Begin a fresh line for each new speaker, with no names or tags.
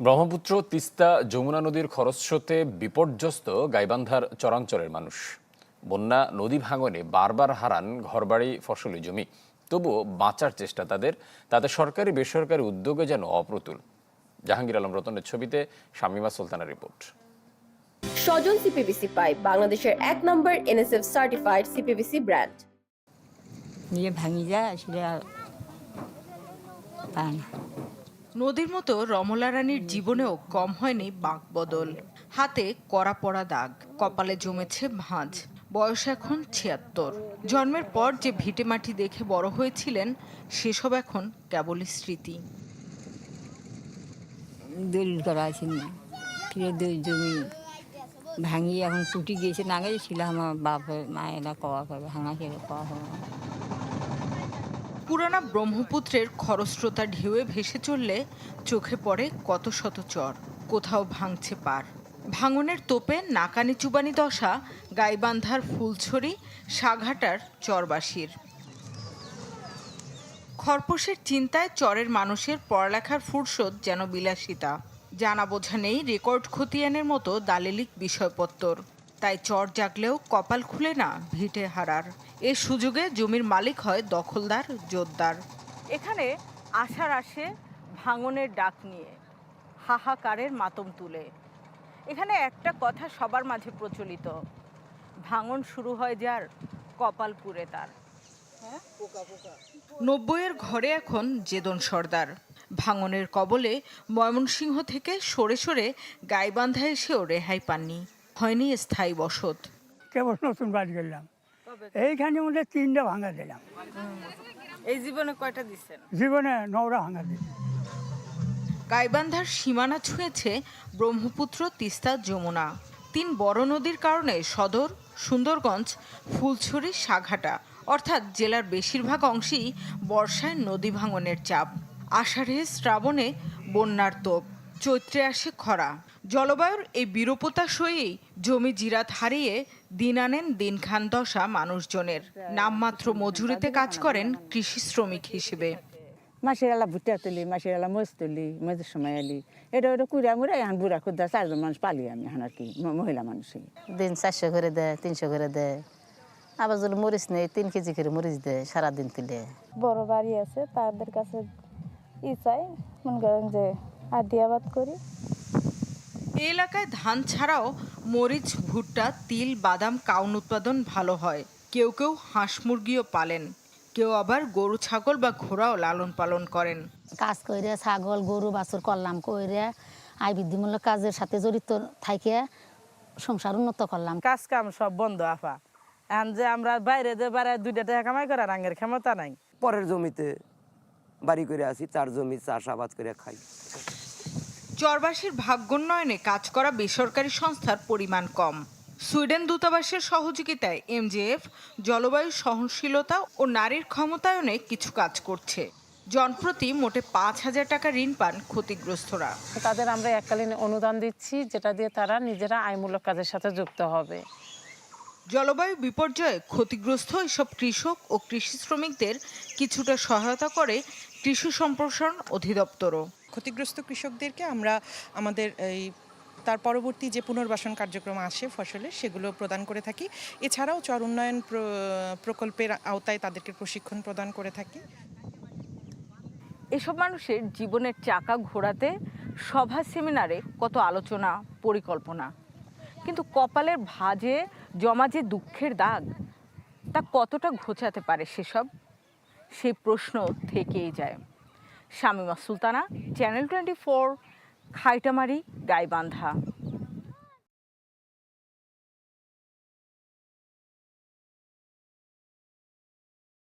ব্রহ্মপুত্র তিস্তা যমুনা নদীর খরস্রোতে বিপর্যস্ত গাইবান্ধার চরাঞ্চলের মানুষ। বন্যা নদী ভাঙনে বারবার হারান ঘরবাড়ি ফসলি জমি। তবুও বাঁচার চেষ্টা তাদের তাতে সরকারি বেসরকারি উদ্যোগে যেন অপ্রতুল। জাহাঙ্গীর আলম রতনের ছবিতে শামিমা সুলতানের রিপোর্ট।
স্বজন সিপিবিসি পাইপ বাংলাদেশের এক number NSF certified CPVC brand
নিয়ে ভাঙি যায় আসলে আর পায় না।
নদীর মতো রমলা রানীর জীবনেও কম হয়নি বাঁকবদল হাতে কড়া পড়া দাগ, কপালে জমেছে ভাঁজ, বয়স এখন ছিয়াত্তর। জন্মের পর যে ভিটে মাটি দেখে বড় হয়েছিলেন, সেসব এখন কেবলই স্মৃতি।
দলিল করা আছে জমি ভাঙি এখন টুটি গিয়েছে, না গেছে ছিল আমার বাপ মায়েরা কওয়া করবে, ভাঙা খেলে কওয়া হবে।
পুরানা ব্রহ্মপুত্রের খরস্রোতা ঢেউয়ে ভেসে চললে চোখে পড়ে কত শত চর, কোথাও ভাঙছে পার। ভাঙনের তোপে নাকানি চুবানি দশা, গাইবান্ধার ফুলছড়ি, সাঘাটার চরবাসীর। খরপোশের চিন্তায় চরের মানুষের পড়ালেখার ফুরসত যেন বিলাসিতা। জানা বোঝা নেই রেকর্ড খতিয়ানের মতো দালিলিক বিষয়পত্তর। তাই চর জাগলেও কপাল খুলে না ভিটে হারার। এ সুযোগে জমির মালিক হয় দখলদার জোরদার। এখানে আশার আসে ভাঙনের ডাক নিয়ে হাহাকারের মাতম তুলে। এখানে একটা কথা সবার মাঝে প্রচলিত ভাঙন শুরু হয় যার কপাল পুরে তার। নব্বইয়ের ঘরে এখন জেদন সর্দার। ভাঙনের কবলে ময়মনসিংহ থেকে সরে সরে গাইবান্ধা এসেও রেহাই পাননি। হয়নি স্থায়ী বসত।
কেবল নতুন বাড়ি গেলাম এইখানে মধ্যে তিনটা ভাঙা দিলাম।
এই জীবনে কয়টা দিচ্ছেন
জীবনে নৌরা ভাঙা দিলাম
গাইবান্ধার সীমানা ছুঁয়েছে ব্রহ্মপুত্র তিস্তা যমুনা। তিন বড় নদীর কারণে সদর সুন্দরগঞ্জ ফুলছড়ি সাঘাটা অর্থাৎ জেলার বেশিরভাগ অংশেই বর্ষায় নদী ভাঙনের চাপ। আষাঢ়ে শ্রাবণে বন্যার তোপ চৈত্রে আসে খরা। জলবায়ুর এই বিরূপতা সয়েই জমি জিরাত হারিয়ে দিন আনেন দিন খান দশা মানুষজনের। নামমাত্র মজুরিতে কাজ করেন কৃষি শ্রমিক হিসেবে।
মাসের এলা ভুট্টা তুলি মাসের এলা মজ তুলি মজের সময় এলি। এটা ওটা কুড়া মুড়া এখন বুড়া খুদ্া চারজন মানুষ পালি আমি এখন আর কি মহিলা মানুষই
দিন চারশো করে দেয় তিনশো করে দেয়। আবার যদি মরিচ নেই তিন কেজি করে মরিচ দেয় সারাদিন তুলে।
বড় বাড়ি আছে তাদের কাছে ই চাই মনে করেন যে আদিয়াবাদ করি।
এই এলাকায় ধান ছাড়াও মরিচ ভুট্টা তিল বাদাম কাউন উৎপাদন ভালো হয়। কেউ কেউ হাঁস মুরগিও পালেন। কেউ আবার গরু ছাগল বা ঘোড়াও লালন পালন করেন।
কাজ করে ছাগল গরু বাছুর করলাম করে আয় বৃদ্ধিমূলক কাজের সাথে জড়িত থাকে সংসার উন্নত করলাম।
কাজ কাম সব বন্ধ আফা। এখন যে আমরা বাইরে যে বাইরে দুইটা টাকা কামাই করার আঙ্গের ক্ষমতা নাই।
পরের জমিতে বাড়ি করে আসি তার জমি চাষাবাদ করে খাই।
চরবাসীর ভাগ্যোন্নয়নে কাজ করা বেসরকারি সংস্থার পরিমাণ কম। সুইডেন দূতাবাসের সহযোগিতায় এমজেএফ জলবায়ু সহনশীলতা ও নারীর ক্ষমতায়নে কিছু কাজ করছে। জনপ্রতি মোটে পাঁচ হাজার টাকা ঋণ পান ক্ষতিগ্রস্তরা।
তাদের আমরা এককালীন অনুদান দিচ্ছি যেটা দিয়ে তারা নিজেরা আইমূলক কাজের সাথে যুক্ত হবে।
জলবায়ু বিপর্যয়ে ক্ষতিগ্রস্ত এসব কৃষক ও কৃষি শ্রমিকদের কিছুটা সহায়তা করে কৃষি সম্প্রসারণ অধিদপ্তরও।
ক্ষতিগ্রস্ত কৃষকদেরকে আমরা আমাদের এই তার পরবর্তী যে পুনর্বাসন কার্যক্রম আসে ফসলে, সেগুলো প্রদান করে থাকি। এছাড়াও চর উন্নয়ন প্র- প্রকল্পের আওতায় তাদেরকে প্রশিক্ষণ প্রদান করে থাকি।
এসব মানুষের জীবনের চাকা ঘোরাতে সভা সেমিনারে কত আলোচনা, পরিকল্পনা। কিন্তু কপালের ভাঁজে জমা যে দুঃখের দাগ, তা কতটা ঘোচাতে পারে সেসব? সেই প্রশ্ন থেকেই যায়। Shamima Sultana channel twenty four Khaitamari Gaibandha